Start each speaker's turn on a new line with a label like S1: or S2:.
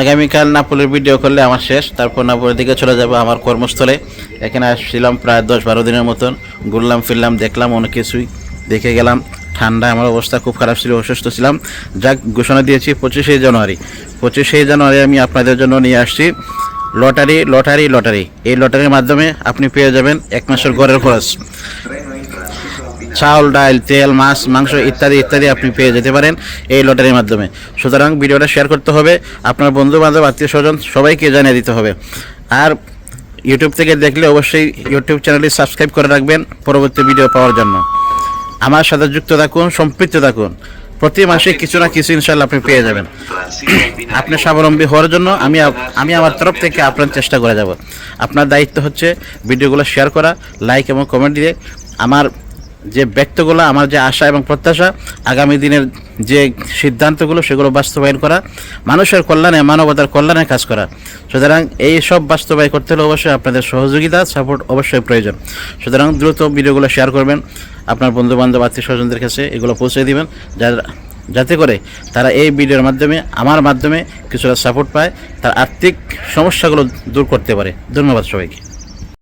S1: আগামীকাল নাপুলের ভিডিও করলে আমার শেষ, তারপর নাপুলের দিকে চলে যাব আমার কর্মস্থলে। এখানে আসছিলাম প্রায় দশ বারো দিনের মতন, ঘুরলাম, ফিরলাম, দেখলাম অনেক কিছুই দেখে গেলাম। ঠান্ডা আমার অবস্থা খুব খারাপ ছিল, অসুস্থ ছিলাম। যাক, ঘোষণা দিয়েছি, পঁচিশে জানুয়ারি। পঁচিশে জানুয়ারি আমি আপনাদের জন্য নিয়ে আসছি। Lottery lottery lottery. এই লটারির মাধ্যমে আপনি পেয়ে যাবেন এক মাসের ঘরের খরচ। চাউল ডাল তেল, মাছ, মাংস ইত্যাদি ইত্যাদি আপনি পেয়ে যেতে পারেন এই লটারির মাধ্যমে। সুতরাং ভিডিওটা শেয়ার করতে হবে, আপনার বন্ধু বান্ধব আত্মীয় স্বজন সবাইকে জানিয়ে দিতে হবে। আর ইউটিউব থেকে দেখলে অবশ্যই ইউটিউব চ্যানেলটি সাবস্ক্রাইব করে রাখবেন পরবর্তী ভিডিও পাওয়ার জন্য। আমার সাথে যুক্ত থাকুন, সম্পৃক্ত থাকুন। প্রতি মাসে কিছু না কিছু ইনশাল্লাহ আপনি পেয়ে যাবেন। আপনি স্বাবলম্বী হওয়ার জন্য আমি আমি আমার তরফ থেকে আপনার চেষ্টা করে যাব। আপনার দায়িত্ব হচ্ছে ভিডিওগুলো শেয়ার করা লাইক এবং কমেন্ট দিয়ে আমার যে ব্যক্তগুলো, আমার যে আশা এবং প্রত্যাশা, আগামী দিনের যে সিদ্ধান্তগুলো, সেগুলো বাস্তবায়ন করা, মানুষের কল্যাণে, মানবতার কল্যাণে কাজ করা। সুতরাং এই সব বাস্তবায়ন করতে হলে অবশ্যই আপনাদের সহযোগিতা সাপোর্ট অবশ্যই প্রয়োজন। সুতরাং দ্রুত ভিডিওগুলো শেয়ার করবেন। আপনার বন্ধু বান্ধব আত্মীয় স্বজনদের কাছে এগুলো পৌঁছে দিবেন। যার যাতে করে তারা এই ভিডিওর মাধ্যমে, আমার মাধ্যমে কিছুটা সাপোর্ট পায়, তার আর্থিক সমস্যাগুলো দূর করতে পারে। ধন্যবাদ সবাইকে।